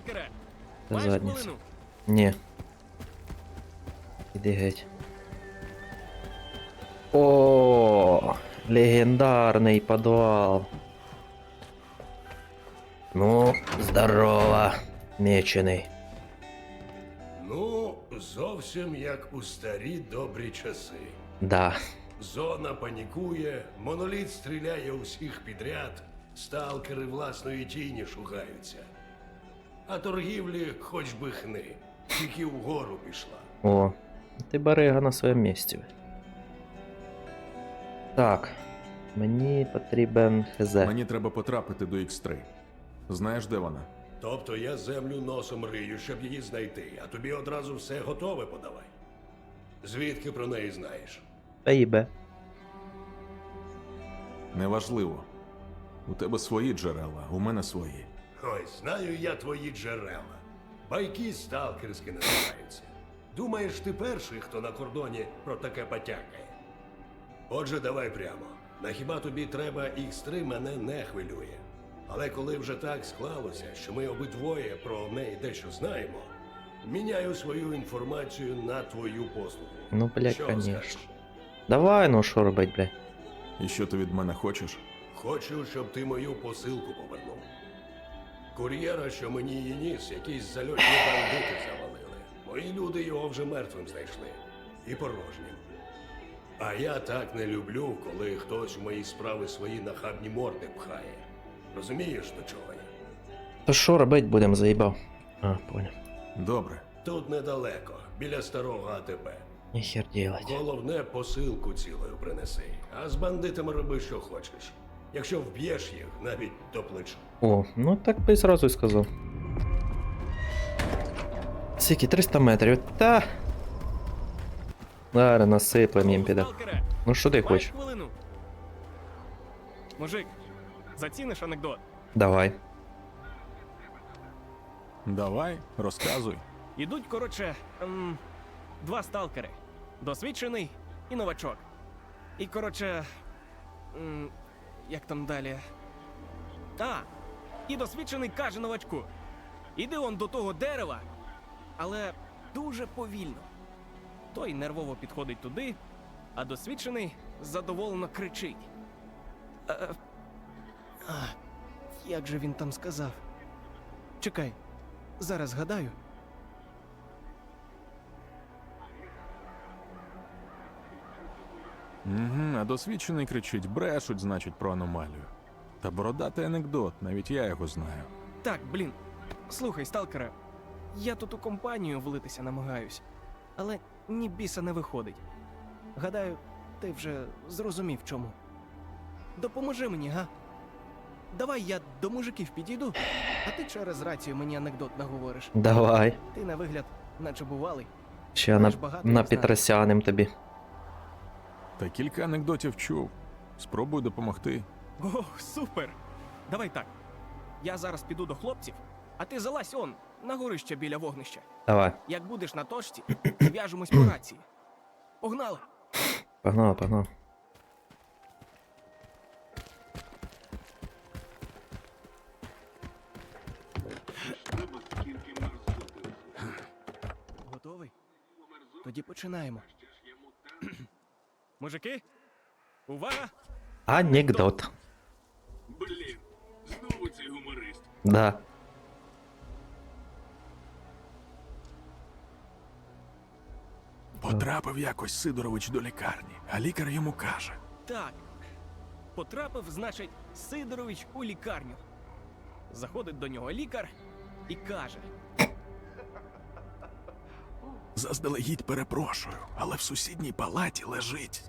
сталкере! Та Маєш задниця. хвилину? Ні. Іди геть. О, легендарний підвал. Ну, здорово, мечений. Ну, зовсім як у старі добрі часи. Да. Зона панікує, моноліт стріляє усіх підряд, сталкери власної тіні шугаються. А торгівлі хоч би хни, тільки вгору пішла. О, ти барига на своєму місці. Так. Мені потрібен хз. Мені треба потрапити до X3. Знаєш, де вона? Тобто я землю носом рию, щоб її знайти, а тобі одразу все готове подавай. Звідки про неї знаєш? Та їбе. Неважливо. У тебе свої джерела, у мене свої. Ой, знаю я твої джерела. Байки сталкерські називаються. Думаєш, ти перший, хто на кордоні про таке потякає? Отже, давай прямо. На хіба тобі треба X3 мене не хвилює. Але коли вже так склалося, що ми обидвоє про неї дещо знаємо, міняю свою інформацію на твою послугу. Ну, блядь, Що конечно. скажеш? Давай, ну що робить, блядь. І що ти від мене хочеш? Хочу, щоб ти мою посилку повернув. Кур'єра, що мені її ніс, якісь зальотні бандити завалили. Мої люди його вже мертвим знайшли. І порожнім. А я так не люблю, коли хтось у мої справи свої нахабні морди пхає. Розумієш, до чого я? То що робить будемо, заїбав? А, понял. Добре. Тут недалеко, біля старого АТП. Ніхер делать. Головне, посилку цілою принеси. А з бандитами роби, що хочеш. Якщо вб'єш їх, навіть до плеча. О, ну так би і зразу й сказав. Скільки, 300 метрів. Та. Зараз насиплем їм піде. Ну що ти хочеш? Мужик, заціниш анекдот. Давай. Давай, розказуй. Ідуть, коротше, ем, два сталкери. Досвідчений і новачок. І, коротше. Ем, як там далі? А, і досвідчений каже новачку. Іди он до того дерева, але дуже повільно. Той нервово підходить туди, а досвідчений задоволено кричить. Е, а, як же він там сказав? Чекай, зараз гадаю. Угу, а досвідчений кричить, брешуть, значить, про аномалію. Та бородатий анекдот, навіть я його знаю. Так, блін. Слухай, сталкере, я тут у компанію влитися намагаюсь, але ні біса не виходить. Гадаю, ти вже зрозумів чому. Допоможи мені, га? Давай я до мужиків підійду, а ти через рацію мені анекдот наговориш. Давай. Ти на вигляд, наче бувалий. Ще на, Знаєш, багато на знаю. Петросяним тобі. Та кілька анекдотів чув. Спробуй допомогти. О, супер! Давай так. Я зараз піду до хлопців, а ти залазь он, на горище біля вогнища. Давай. Як будеш на точці, зв'яжемось по рації. Погнали! Погнав, погнав. Готовий? Тоді починаємо. Мужики? Увага! Анекдот. Да. Потрапив якось Сидорович до лікарні, а лікар йому каже: Так. Потрапив, значить, Сидорович у лікарню. Заходить до нього лікар і каже: заздалегідь перепрошую, але в сусідній палаті лежить.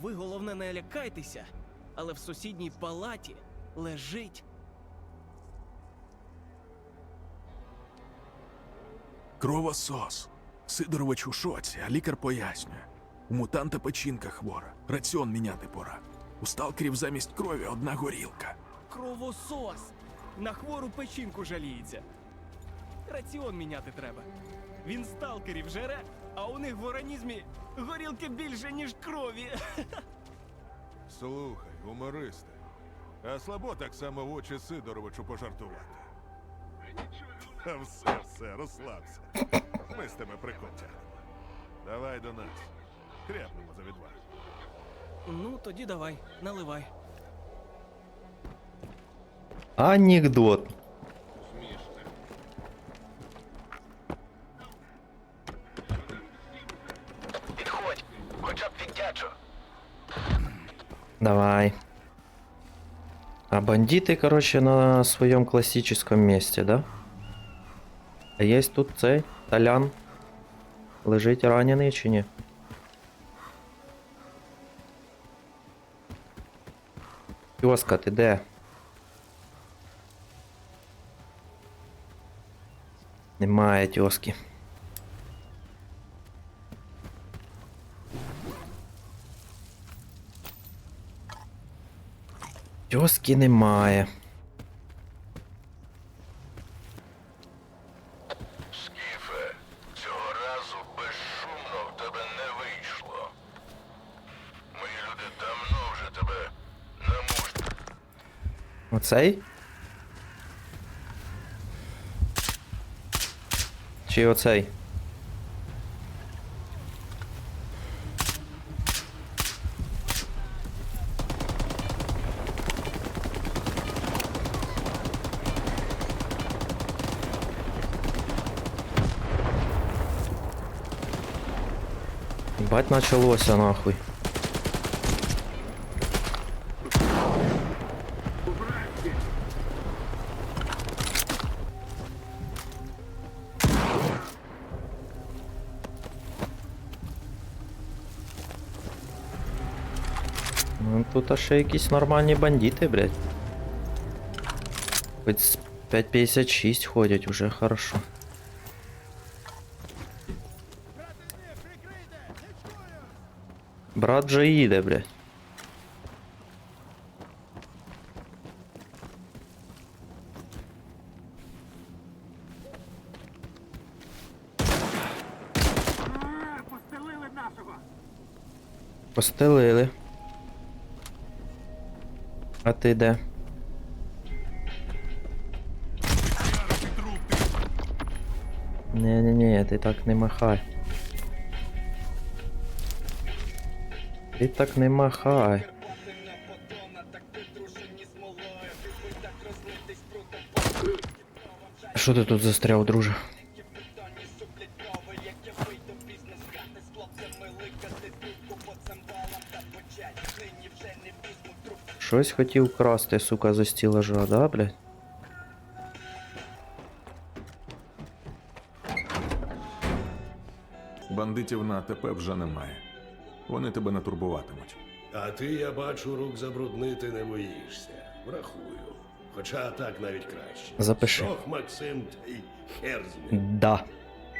Ви головне не лякайтеся, але в сусідній палаті лежить. Кровосос. Сидорович у шоці, а лікар пояснює. У мутанта печінка хвора, раціон міняти пора. У сталкерів замість крові одна горілка. Кровосос! На хвору печінку жаліється. Раціон міняти треба. Він сталкерів жере, а у них в організмі горілки більше, ніж крові. Слухай, гумористи, а слабо так само в очі Сидоровичу пожартувати. Нічого у Та все, все, розслабся. Ми з тебе прикол тягнемо. Давай до нас. Крепнемо за відвагу. Ну, тоді давай, наливай. Анекдот. Підходь, хоча б віддячу. Давай. А бандиты, короче, на своем классическом месте, да? А есть тут цей Толян. Лежить ранений чи ні? Тьоска, ти де? Немає тьоски. Тьоски немає. Оцей? Чи оцей? Бать началося нахуй. Аж ще якісь нормальні бандити, блядь. Хоч з 5.56 ходять, уже хорошо. Брат же їде, блядь. Постелили. А ти де? Не-не-не, ти так не махай. Ти так не махай. Що ти тут застряв, друже? Щось хотів красти, сука, за стілажа, да, блядь? Бандитів на АТП вже немає. Вони тебе не турбуватимуть. А ти, я бачу, рук забруднити не боїшся. Врахую. Хоча так навіть краще. Запиши. Ох, Максим, та й хер з ним. Да.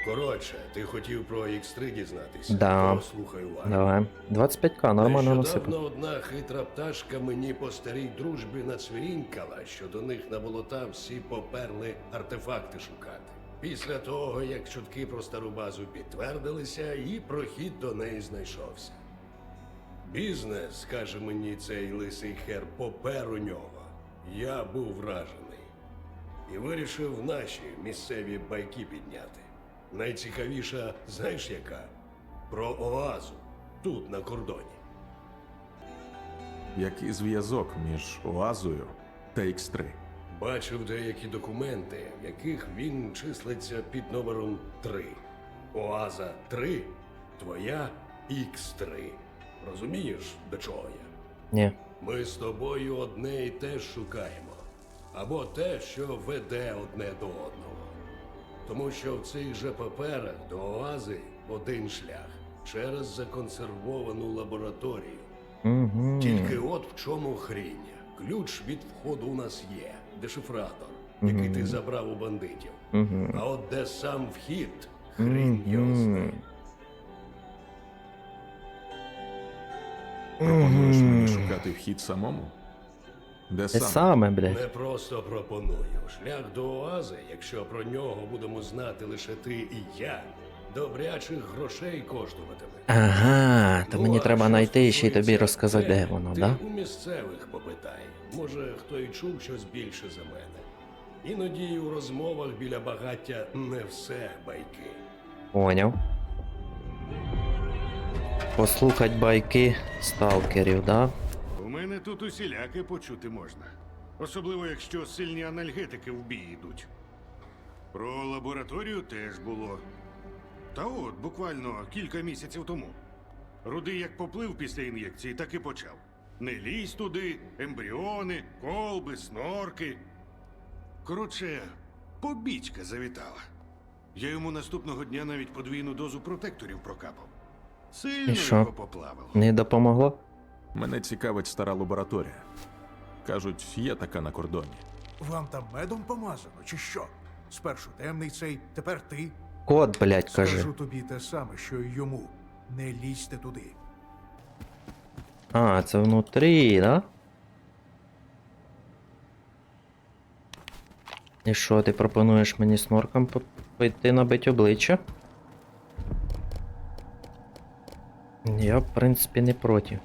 Коротше, ти хотів про X3 дізнатися? Да. Слухай уважно. Давай. 25к, нормально насипав. Нещодавно одна хитра пташка мені по старій дружбі нацвірінькала, що до них на болота всі поперли артефакти шукати. Після того, як чутки про стару базу підтвердилися, і прохід до неї знайшовся. Бізнес, каже мені цей лисий хер, попер у нього. Я був вражений. І вирішив наші місцеві байки підняти. Найцікавіша, знаєш яка? Про оазу тут на кордоні. Який зв'язок між Оазою та X3? Бачив деякі документи, в яких він числиться під номером 3. Оаза 3, твоя X3. Розумієш, до чого я? Ні. Ми з тобою одне і те ж шукаємо. Або те, що веде одне до одного. Тому що в цих же паперах до оази один шлях через законсервовану лабораторію. Угу. Тільки от в чому хріння. Ключ від входу у нас є, дешифратор, який ти забрав у бандитів. Угу. А от де сам вхід, хрін його знає. Пропонуєш мені шукати вхід самому? Де Те саме? саме, блядь. Не просто пропоную. Шлях до оази, якщо про нього будемо знати лише ти і я, добрячих грошей коштуватиме. Ага, то Ну, мені а треба що знайти ще й тобі стосується розказати, де тебе, воно, ти да? у місцевих попитай. Може, хто й чув щось більше за мене. Іноді у розмовах біля багаття не все байки. Поняв. Послухать байки сталкерів, да? Тут усіляке почути можна. Особливо, якщо сильні анальгетики в бій йдуть. Про лабораторію теж було. Та от, буквально кілька місяців тому. Рудий як поплив після ін'єкції, так і почав. Не лізь туди, ембріони, колби, снорки. Коротше, побічка завітала. Я йому наступного дня навіть подвійну дозу протекторів прокапав. Сильно І що? його поплавило. Не допомогло? Мене цікавить стара лабораторія. Кажуть, є така на кордоні. Вам там медом помазано, чи що? Спершу темний цей, тепер ти. Код, блядь, кажи. Скажу тобі те саме, що й йому. Не лізьте туди. А, це внутрі, да? І що, ти пропонуєш мені снорком по- пойти набить обличчя? Я, в принципі, не проти.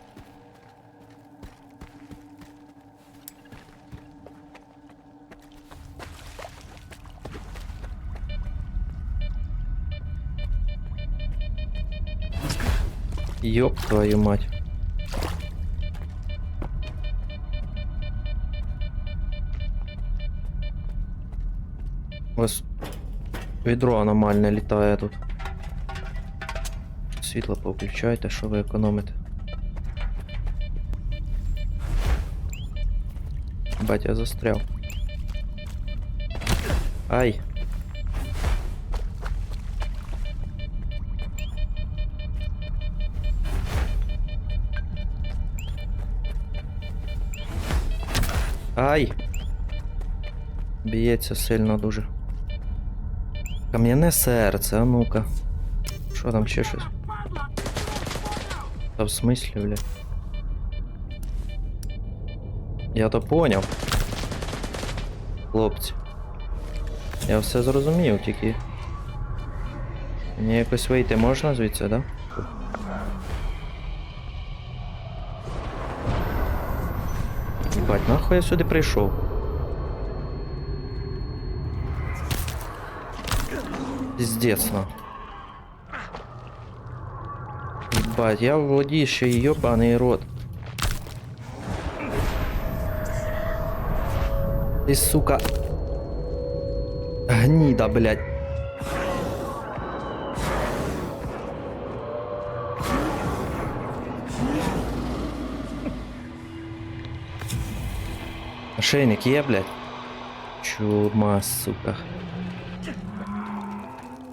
Ёб твою мать. Ось відро аномальне літає тут. Світло повключайте, що ви економите. Бать, я застряв. Ай. Ай! Б'ється сильно дуже. Кам'яне серце, а ну-ка. Що там ще щось? Та в смислі, бля? Я то поняв. Хлопці. Я все зрозумів, тільки. Мені якось вийти можна звідси, да? Нахуй я сюди прийшов? Пиздец, на. Ебать, я в воді ще й ёбаний рот. Ты, сука. Гнида, блядь. Ошейник є, блядь? Чума, сука.